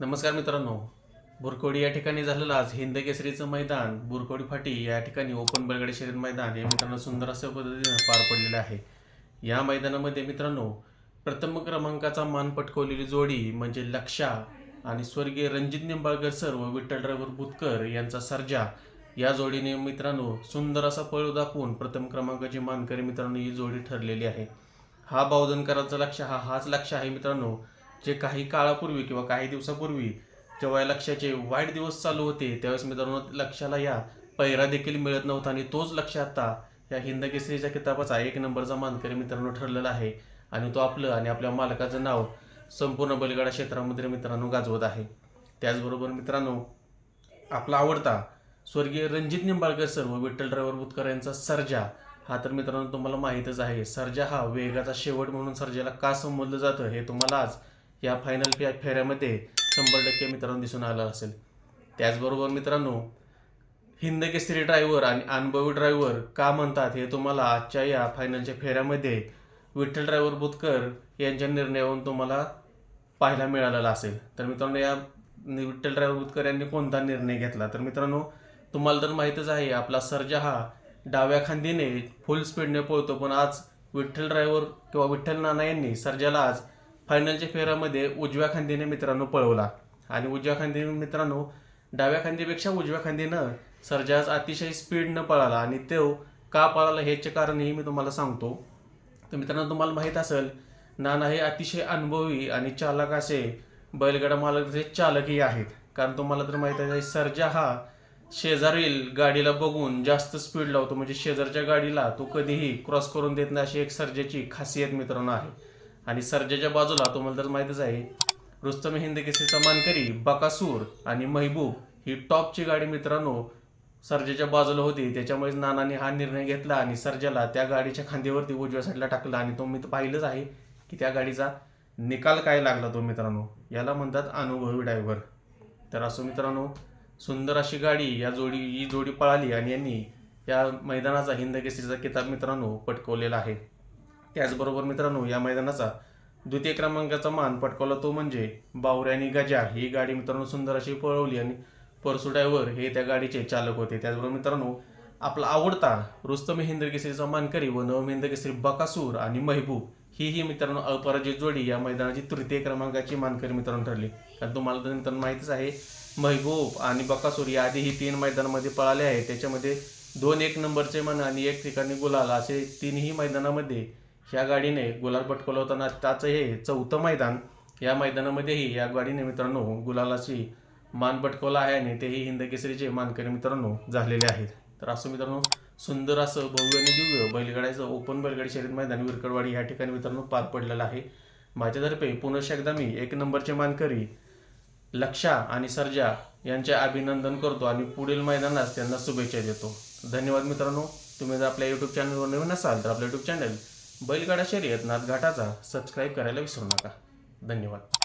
नमस्कार मित्रांनो. बुरकोडी या ठिकाणी झालेलं आज हिंद केसरीचं मैदान बुरकोडी फाटी या ठिकाणी ओपन बलगडे शरीर मैदान हे मित्रांनो सुंदर अशा पद्धतीनं पार पडलेलं आहे. या मैदानामध्ये मित्रांनो प्रथम क्रमांकाचा मान पटकवलेली जोडी म्हणजे लक्षा आणि स्वर्गीय रणजित निंबाळकर सर व विठ्ठल ड्रायव्हर बुतकर यांचा सर्जा. या जोडीने मित्रांनो सुंदर असा पळ दाखवून प्रथम क्रमांकाची मानकरी मित्रांनो ही जोडी ठरलेली आहे. हा बावधनकरांचा लक्ष हा हाच लक्ष आहे मित्रांनो. जे काही काळापूर्वी किंवा काही दिवसापूर्वी जेव्हा या लक्षाचे वाईट दिवस चालू होते त्यावेळेस मित्रांनो लक्षाला या पैरा देखील मिळत नव्हता आणि तोच लक्ष आता या हिंद केसरीच्या किताबाचा एक नंबरचा मानकरी मित्रांनो ठरलेला आहे आणि तो आपलं आणि आपल्या मालकाचं नाव संपूर्ण बलगडा क्षेत्रामध्ये मित्रांनो गाजवत आहे. त्याचबरोबर मित्रांनो आपला आवडता स्वर्गीय रणजित निंबाळकर सर व विठ्ठल ड्रायव्हर बुतकर यांचा सर्जा हा तर मित्रांनो तुम्हाला माहीतच आहे. सर्जा हा वेगाचा शेवट म्हणून सर्जाला का संबोधलं जातं हे तुम्हाला आज या फायनल फे फेऱ्यामध्ये शंभर टक्के मित्रांनो दिसून आला असेल. त्याचबरोबर मित्रांनो हिंद केसरी ड्रायव्हर आणि अनुभवी ड्रायव्हर का म्हणतात हे तुम्हाला आजच्या या फायनलच्या फेऱ्यामध्ये विठ्ठल ड्रायव्हर बुतकर यांच्या निर्णयावरून तुम्हाला पाहायला मिळालेला असेल. तर मित्रांनो या विठ्ठल ड्रायव्हर बुतकर यांनी कोणता निर्णय घेतला? तर मित्रांनो तुम्हाला तर माहीतच आहे आपला सर्जा हा डाव्या खांदीने फुल स्पीडने पळतो. पण आज विठ्ठल ड्रायव्हर किंवा विठ्ठल नाना यांनी सर्जाला आज फायनलच्या फेरामध्ये उजव्या खांदीने मित्रांनो पळवला. आणि उजव्या खांदीने मित्रांनो डाव्या खांदीपेक्षा उजव्या खांदीनं सरजाज अतिशय स्पीडनं पळाला आणि तो का पळाला ह्याचे कारणही मी तुम्हाला सांगतो. तर मित्रांनो तुम्हाला माहीत असेल नाना हे अतिशय अनुभवी आणि चालक असे बैलगाडा मालक चालकही आहेत. कारण तुम्हाला तर माहीत आहे सरजा हा शेजारील गाडीला बघून जास्त स्पीड लावतो. म्हणजे शेजारच्या गाडीला तो कधीही क्रॉस करून देत नाही अशी एक सर्जाची खासियत मित्रांनो आहे. आणि सर्जाच्या बाजूला तुम्हाला तर माहीतच आहे रुस्तम हिंद केसरीचा मानकरी बकासूर आणि महबूब ही टॉपची गाडी मित्रांनो सर्जेच्या बाजूला होती. त्याच्यामुळे नानाने हा निर्णय घेतला आणि सर्जाला त्या गाडीच्या खांदीवरती उजव्या साईडला टाकला. आणि तो मी तर पाहिलंच आहे की त्या गाडीचा निकाल काय लागला तो मित्रांनो. याला म्हणतात अनुभवी ड्रायव्हर. तर असो मित्रांनो सुंदर अशी गाडी या जोडी ही जोडी पळाली आणि यांनी या मैदानाचा हिंद केसरीचा किताब मित्रांनो पटकवलेला आहे. त्याचबरोबर मित्रांनो या मैदानाचा द्वितीय क्रमांकाचा मान पटकावला तो म्हणजे बावरे आणि गजा. ही गाडी मित्रांनो सुंदर अशी पळवली आणि परसू ड्रायव्हर हे त्या गाडीचे चालक होते. त्याचबरोबर मित्रांनो आपला आवडता रुस्तम हिंद केसरीचा मानकरी व नव हिंद केसरी बकासूर आणि महबूब ही ही मित्रांनो अपराजित जोडी या मैदानाची तृतीय क्रमांकाची मानकरी मित्रांनो ठरली. कारण तुम्हाला तर मित्रांनो माहितीच आहे महबूब आणि बकासूर या आधी ही तीन मैदानामध्ये पळाले आहे त्याच्यामध्ये दोन एक नंबरचे मन आणि एक ठिकाणी गुलाल असे तीनही मैदानामध्ये ह्या गाडीने गुलाल पटकवला त्याचं हे चौथं मैदान या मैदानामध्येही या गाडीने मित्रांनो गुलालाची मान पटकवला आहे आणि तेही हिंदकेसरीचे मानकरी मित्रांनो झालेले आहेत. तर असं मित्रांनो सुंदर असं भव्य आणि दिव्य बैलगाड्याचं ओपन बैलगाडी शर्यत मैदान विरकडवाडी या ठिकाणी मित्रांनो पार पडलेलं आहे. माझ्यातर्फे पुनश्च एकदा मी एक नंबरचे मानकरी लक्षा आणि सर्जा यांचे अभिनंदन करतो आणि पुढील मैदानास त्यांना शुभेच्छा देतो. धन्यवाद मित्रांनो. तुम्ही जर आपल्या यूट्यूब चॅनलवर नवीन असाल तर आपलं यूट्यूब चॅनल बैलगाडा शर्यत नाथघाटाचा सबस्क्राईब करायला विसरू नका. धन्यवाद.